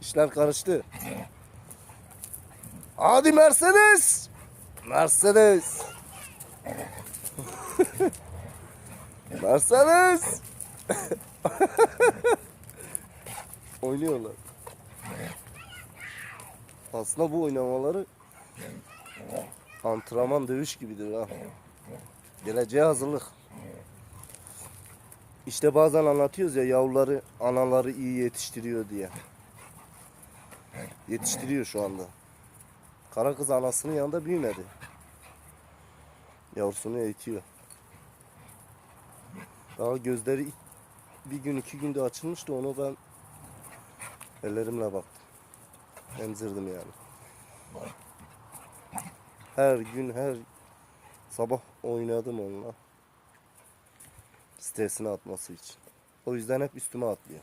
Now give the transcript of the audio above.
İşler karıştı. Hadi Mercedes. Mercedes. Mercedes. Oynuyorlar. Aslında bu oynamaları antrenman dövüş gibidir ha. Geleceğe hazırlık. İşte bazen anlatıyoruz ya yavruları anaları iyi yetiştiriyor diye. Yetiştiriyor şu anda. Kara kız anasının yanında büyümedi. Yavrusunu eğitiyor. Daha gözleri bir gün iki günde açılmıştı onu ben ellerimle baktım. Emzirdim yani. Her gün her sabah oynadım onunla. Stresini atması için. O yüzden hep üstüme atlıyor.